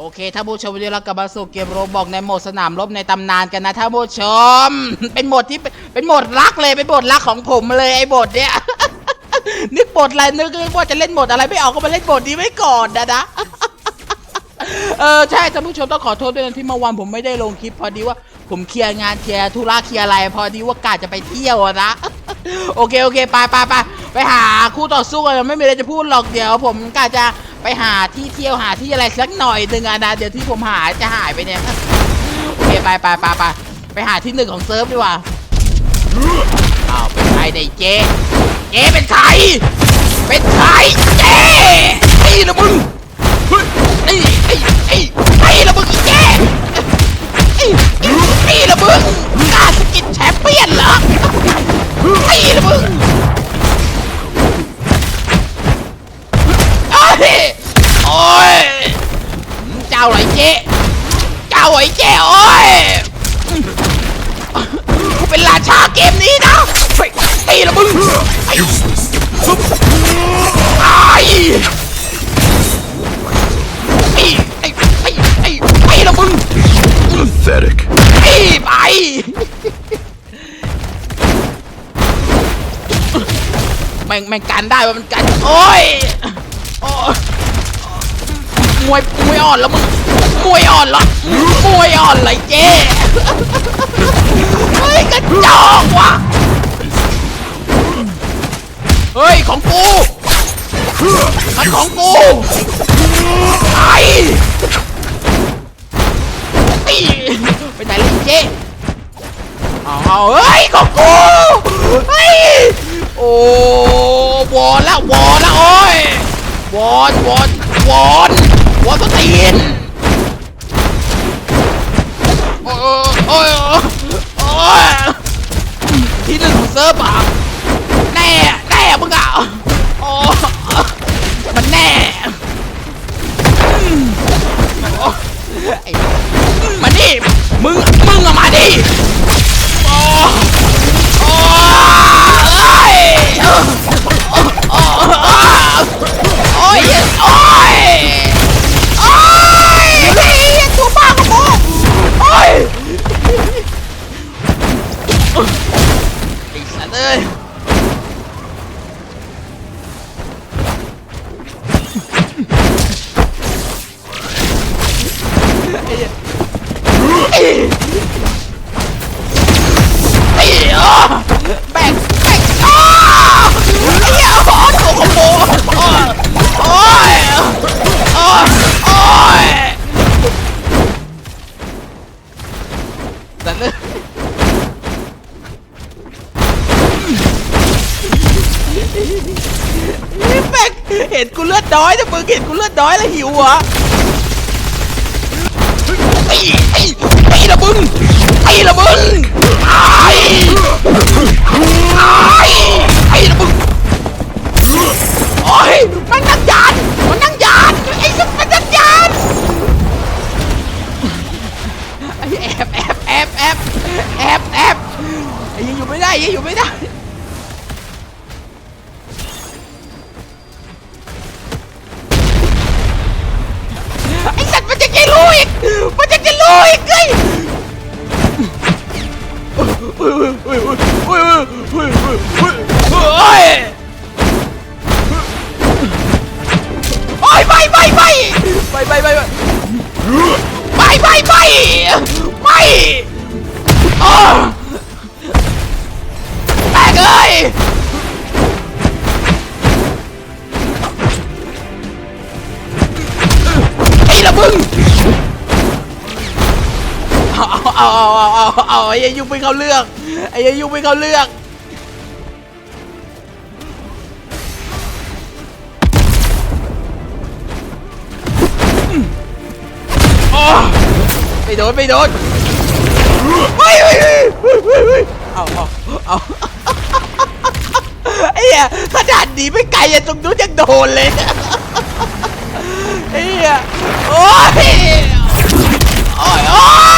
โอเคท่านผู้ชมวันนี้เรากลับมาสู่เกมโรบอกในโหมดสนามรบในตำนานกันนะท่านผู้ชม เป็นโหมดที่เป็นโหมดรักเลยเป็นโหมดรักของผมเลยไอ้โหมดเนี้ยนึกบทอะไรนึกว่าจะเล่นบทอะไรไม่ออกก็มาเล่นบทนี้ไว้ก่อนนะนะเออใช่ท่านผู้ชมต้องขอโทษด้วยนะที่เมื่อวานผมไม่ได้ลงคลิปพอดีว่าผมเคลียร์งานเคลียร์ธุระเคลียร์อะไร พอดีว่ากาจะไปเที่ยวนะโอเคโอเคไปไปไปไปหาคู่ต่อสู้กันไม่มีอะไรจะพูดหรอกเดี๋ยว ผมกาจะ ไปหาที่เที่ยวหาที่อะไรสักหน่อยหนึ่งอะนะเดี๋ยวที่ผมหาจะหายไปเนี่ยโอเคไปไปไปไปไปหาที่หนึ่งของเซิร์ฟดีกว่าอ้าวเป็นใครเนี่ยเจ๊เจ๊เป็นใครเป็นใครเจ๊ไอ้ละมึงไอ้ไอ้ไอ้ไอ้ละมึงอีแกไอ้ไอ้ไอ้ละมึง ม่งแม่งกันได้ว่ามันกันโอ้ยมวยมวยอ่อนแล้วมึงมวยอ่อนเหรอมวยอ่อนเลยเจ๊เฮ้ยกระจอกว่ะเฮ้ยของกูมันของกูไอ้ตีไปไหนเลยเจ๊เอาเฮ้ยของกูเฮ้ย โอ้วอนละวอนละโอ้ยวอนวอนวอนวอนตัวตีนโอ้ยโอ้ยโอ้ยที่หนึ่งของเซิร์ฟอะแน่แน่มึงอะโอ้มันแน่มาดิมึงมึงอะมาดิโอ้โอ้ Ugh! น้อยแล้วหิวเหรอไอ้ไอ้ไอ้ละมึงไอ้ละมึง มันจะจะรู้อีกเฮ้ยโอ้ยโอ้ยโอ้ยโอ้ยโอ้ยโอ้ยโอ้ยโอ้ยโอ้ยไปไปไปไปไปไปไปไปไปไปไปโอ้แตกเลยไอ้ละมึง เอาเอาเอาเอาเอาไอ้ยายุไม่เข้าเรื่องไอ้ยายุไม่เข้าเรื่องไม่โดนไม่โดนไม่ไม่ไม่ไม่ไม่เอาเอาเอาไอ้เหี้ยขนาดหนีไม่ไกลอะตรงนู้นยังโดนเลยไอ้เหี้ยโอ้ยโอ้ย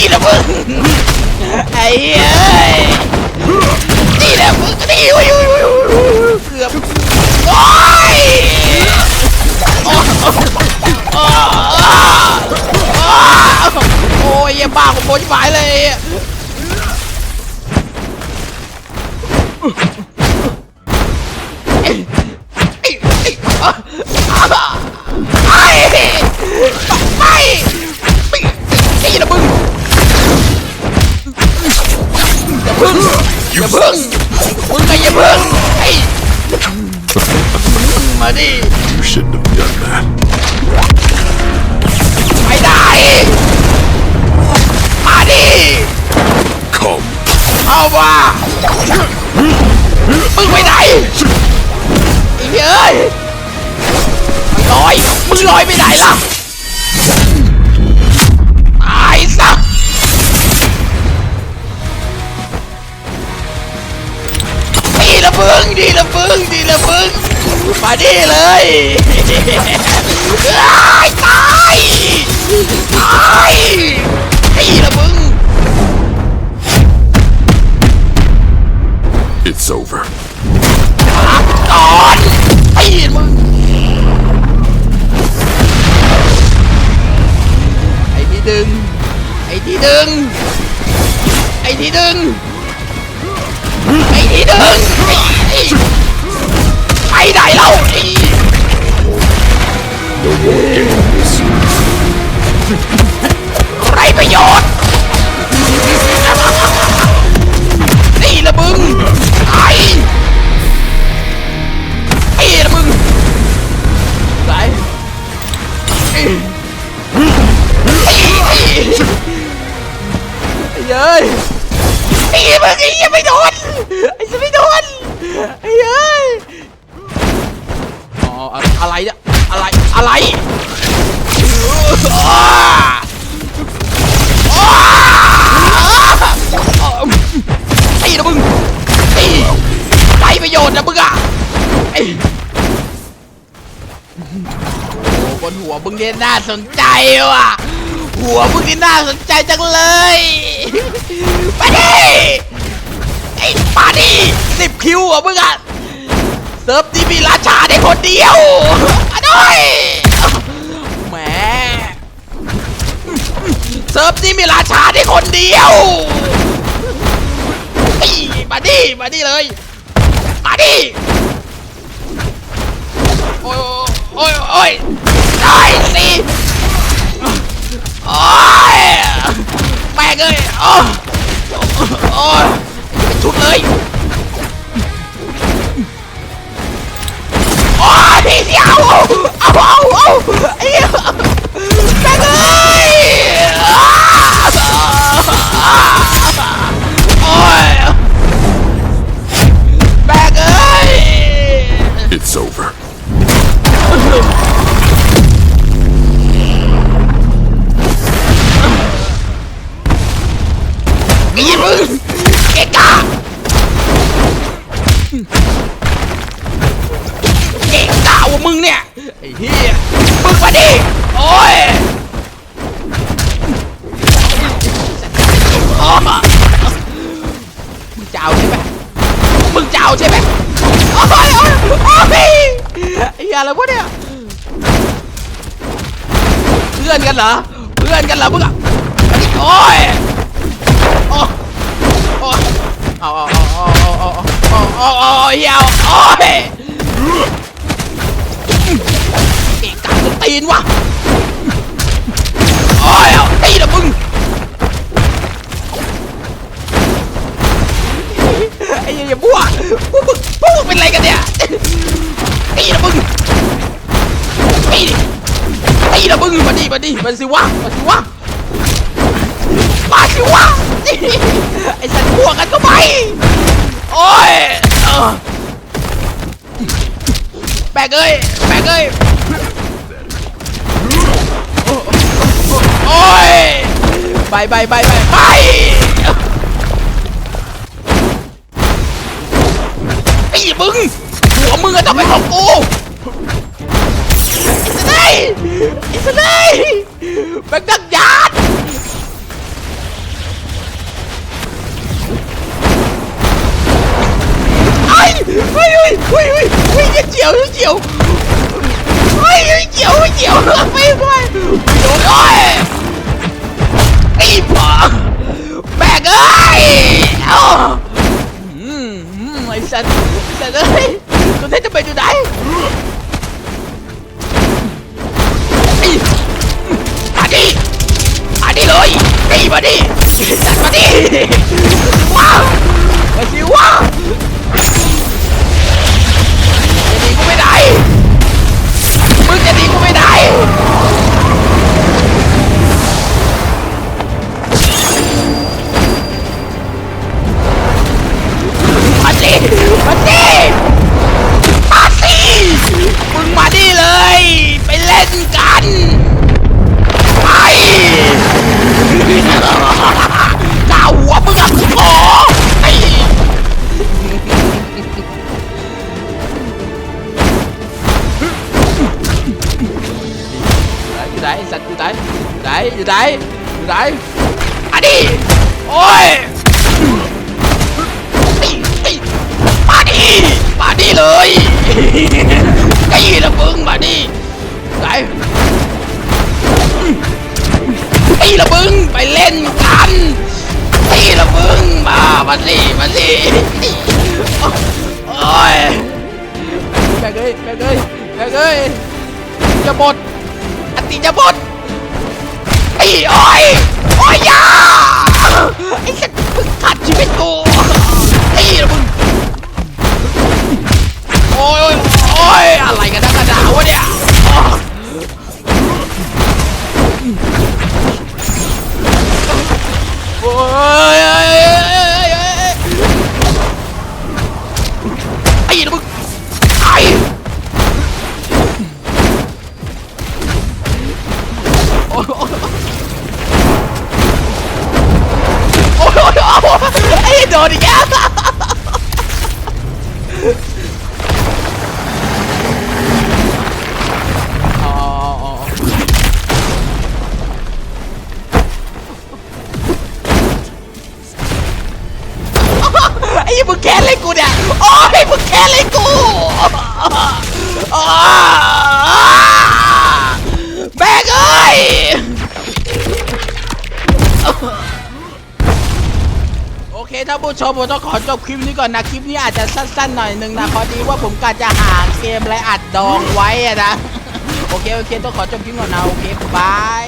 ไอ้ละมึงไอ้เอ้ยนี่แหละมึงนี่โอ้ยโอ้ยโอ้ยโอ้ยเกือบโอ้ยโอ้ยโอ้ยโอ้ยบ้าของโบนหมา พึ่งอย่าพึ่งมึงไงอย่าพึ่งไอ้มาดิ You shouldn't have done that. ไม่ได้ มาดิ Come. เอาว่ามึงไปไหนไอ้เฮ้ยลอย มึงลอยไปไหนล่ะ ดีละพึ่งดีละพึ่งมาดีเลยอ้ายตายตายดีละพึ่ง It's over. ก่อนไอ้มึงไอ้ที่ดึง ไอ้ที่ดึง ไอ้ที่ดึง ไอ้ที่ดึงไอ้ไอ้ไปไหนเล่าไอะไร อะไรไอ้นะมึงไอ้ไรประโยชน์นะมึงอะไอ้โอ้บนหัวมึงเนี่ยน่าสนใจว่ะ หัวมึงนี่น่าสนใจจังเลยมาดิไอ้มาดิสิบคิวอะมึงอะเซิร์ฟนี้มีราชาได้คนเดียว ยแหมเซิร์ฟนี้มีราชาได้คนเดียวมาดิมาดิเลย มาดิโอ้ยโอ้ยโอ้ยได้สิโอ้ยแม่งเอ้ยโอ้ยโอ้ยชุดเลย 哎呀大哥！ จะเอาใช่ไหมโอ้ยโอ้ยโอ้ยไอ้เหี้ยอะไรวะเนี่ยเพื่อนกันเหรอเพื่อนกันเหรอมึงอะโอ้ยโอ้โอ้เอาเอาเอาเอาเอาเอาเอาเอาเฮียโอ้ยเกะกะจะตีนวะ ดิมาดิมาสิวะมาสิวะมาสิวะไอ้สัตว์พวกกันก็ไปโอ้ยแบกเอ้ยแบกเอ้ยโอ้ยไปไปไปไปไปไอ้มึงหัวมึงก็ต้องเป็นของกู อ้สไนไอ้สไนแบงดักยานไอ้เฮ้ยเฮ้ยเฮ้ยเฮ้ยเฮ้ยเจียวเจียวเฮ้ยเจียวเจียวไม่ไม่โดนโอ้ยไอ้บ้าแบกเอ้ยเอ้าอืมไอ้สัตว์ไอ้สัตว์เอ้ยตัวนี้จะไปอยู่ไหน ดิมาดิเลยตีมาดิจัดมาดิว้าวมาสิว้าว อยู่ไหนมาดิโอ้ยมาดิมาดิเลยไอ้ละมึงมาดิไหนไอ้ละมึงไปเล่นกันไอ้ละมึงมามาสิมาสิโอ้ยแบกเอ้ยแบกเอ้ยแบกเอ้ยจะหมดอันติจะหมดไอ้โอ้ยโอ้ยอยา ไอ้สัตว์มึงขัดชีวิตกู ไอ้มึงแค้นเลยกูเนี่ย โอ้ยมึงแค้นเลยกูแบกเอ้ยโอเคท่านผู้ชมผมต้องขอจบคลิปนี้ก่อนนะ คลิปนี้อาจจะสั้นๆหน่อยนึงนะพอดีว่าผมกะจะหาเกมอะไรอัดดองไว้อะนะ โอเค โอเค ต้องขอจบคลิปก่อนนะ โอเคบาย